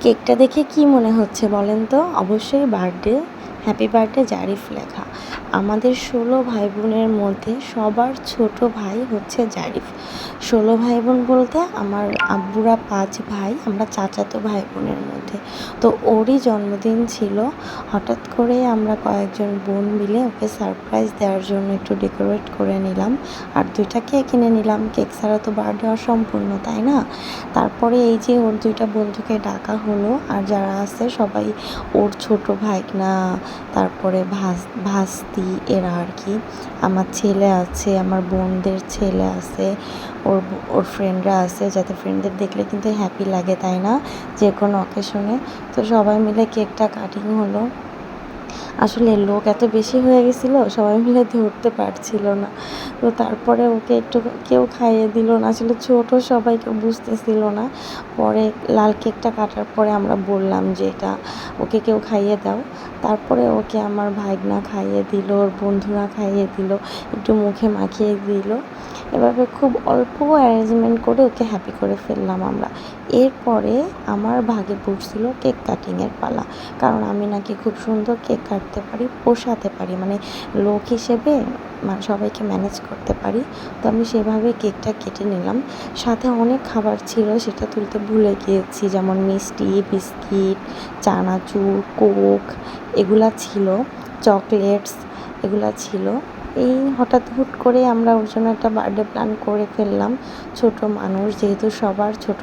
কেকটা দেখে কি মনে হচ্ছে বলেন তো? অবশ্যই বার্থডে হ্যাপি বার্থডে জারিফ লেখা আমাদের ষোলো ভাই বোনের মধ্যে সবার ছোট ভাই হচ্ছে জারিফ ষোলো ভাই বোন বলতে আমার আব্বুরা পাঁচ ভাই, আমরা চাচাতো ভাই বোনের মধ্যে। তো ওরই জন্মদিন ছিল। হঠাৎ করে আমরা কয়েকজন বোন মিলে ওকে সারপ্রাইজ দেওয়ার জন্য একটু ডেকোরেট করে নিলাম। আর দুইটা কেক কিনে নিলাম। কেক ছাড়া তো বার্থডে অসম্পূর্ণ তাই না? তারপরে এই যে ওর দুইটা বন্ধুকে ডাকা হলো। আর যারা আছে সবাই ওর ছোট ভাইকনা তারপরে ভাস, ভাস্তি, এরা আর কি। আমার ছেলে আছে, আমার বোনদের ছেলে আছে, ওর ওর ফ্রেন্ডরা আছে যাতে ফ্রেন্ডদের দেখলে কিন্তু হ্যাপি লাগে, তাই না? যে কোনো অকেশনে তো সবাই মিলে কেকটা কাটিং হলো। আসলে লোক এত বেশি হয়ে গেছিল, সবাই মিলে ধরতে পারছিল না। তো তারপরে ওকে একটু কেউ খাইয়ে দিল না, আসলে ছোট সবাই কেউ বুঝতেছিল না। পরে লাল কেকটা কাটার পরে আমরা বললাম যে এটা ওকে কেউ খাইয়ে দাও। তারপরে ওকে আমার ভাইগনা খাইয়ে দিল, ওর বন্ধুরা খাইয়ে দিল, একটু মুখে মাখিয়ে দিল। এভাবে খুব অল্প অ্যারেঞ্জমেন্ট করে ওকে হ্যাপি করে ফেললাম আমরা। এরপরে আমার ভাগে পড়ছিল কেক কাটিংয়ের পালা। কারণ আমি নাকি খুব সুন্দর কেক কাটতে পারি, পোষাতে পারি। মানে লোক হিসেবে মানে সবাইকে ম্যানেজ করতে পারি। তো আমি সেভাবে কেকটা কেটে নিলাম। সাথে অনেক খাবার ছিল, সেটা তুলতে ভুলে গিয়েছি। যেমন মিষ্টি, বিস্কিট, চানাচুর, কোক, এগুলা ছিল, চকলেটস এগুলা ছিল। এই হঠাৎ হুট করে আমরা ওর জন্য একটা বার্থডে প্ল্যান করে ফেললাম। ছোট মানুষ, যেহেতু সবার ছোট